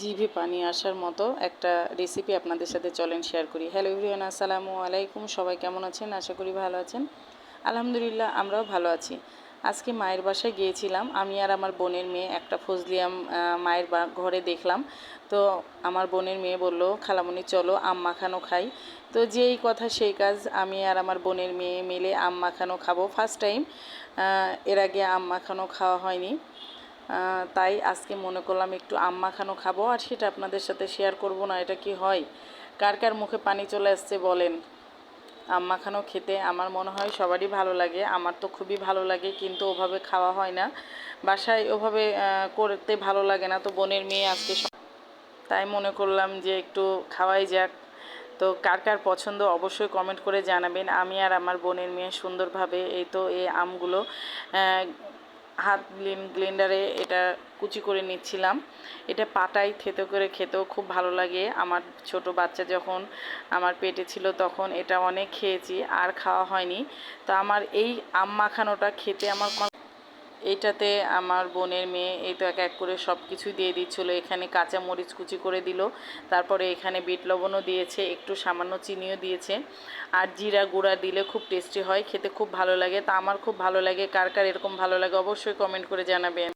জিভে পানি আসার মতো একটা রেসিপি আপনাদের সাথে চলেন শেয়ার করি। হ্যালো এভরিওয়ান আসসালামু আলাইকুম। সবাই কেমন আছেন? আশা করি ভালো আছেন। আলহামদুলিল্লাহ, আমরাও ভালো আছি। আজকে মায়ের বাসায় গিয়েছিলাম। আমি আর আমার বোনের মেয়ে একটা ফজলিয়াম মায়ের ঘরে দেখলাম। তো আমার বোনের মেয়ে বলল খালামণি চলো, আম মাখানো খাই। তো যেই কথা, সেই কাজ আমি আর আমার বোনের মেয়ে মিলে আম মাখানো খাব। ফার্স্ট টাইম এর আগে আম মাখানো খাওয়া হয়নি। তাই আজকে মনে করলাম একটু আম মাখানো খাব, আর সেটা আপনাদের সাথে শেয়ার করব না, এটা কি হয়? কার কার মুখে পানি চলে আসছে বলেন? আম মাখানো খেতে আমার মনে হয় সবারই ভালো লাগে, আমার তো খুবই ভালো লাগে, কিন্তু ওভাবে খাওয়া হয় না। বাসায় ওভাবে করতে ভালো লাগে না, তো বোনের মেয়ে আজকে তাই মনে করলাম যে একটু খাওয়াই যাক। তো কার কার পছন্দ অবশ্যই কমেন্ট করে জানাবেন, আমি আর আমার বোনের মেয়ে সুন্দরভাবে এই তো এই আমগুলো হাত গ্লিন্ডারে এটা কুচি করে নিচ্ছিলাম। এটা পাটাই থেতো করে খেতেও খুব ভালো লাগে। আমার ছোট বাচ্চা যখন আমার পেটে ছিল তখন এটা অনেক খেয়েছি, আর খাওয়া হয়নি। তো আমার এই আম মাখানোটা খেতে আমার এইটাতে আমার বোনের মেয়ে, এই তো এক এক করে সব কিছুই দিয়ে দিচ্ছিল। এখানে কাঁচা মরিচ কুচি করে দিল। তারপরে এখানে বিট লবণও দিয়েছে, একটু সামান্য চিনিও দিয়েছে। আর জিরা গুঁড়া দিলে খুব টেস্টি হয়, খেতে খুব ভালো লাগে। তা আমার খুব ভালো লাগে। কার কার এরকম ভালো লাগে অবশ্যই কমেন্ট করে জানাবেন।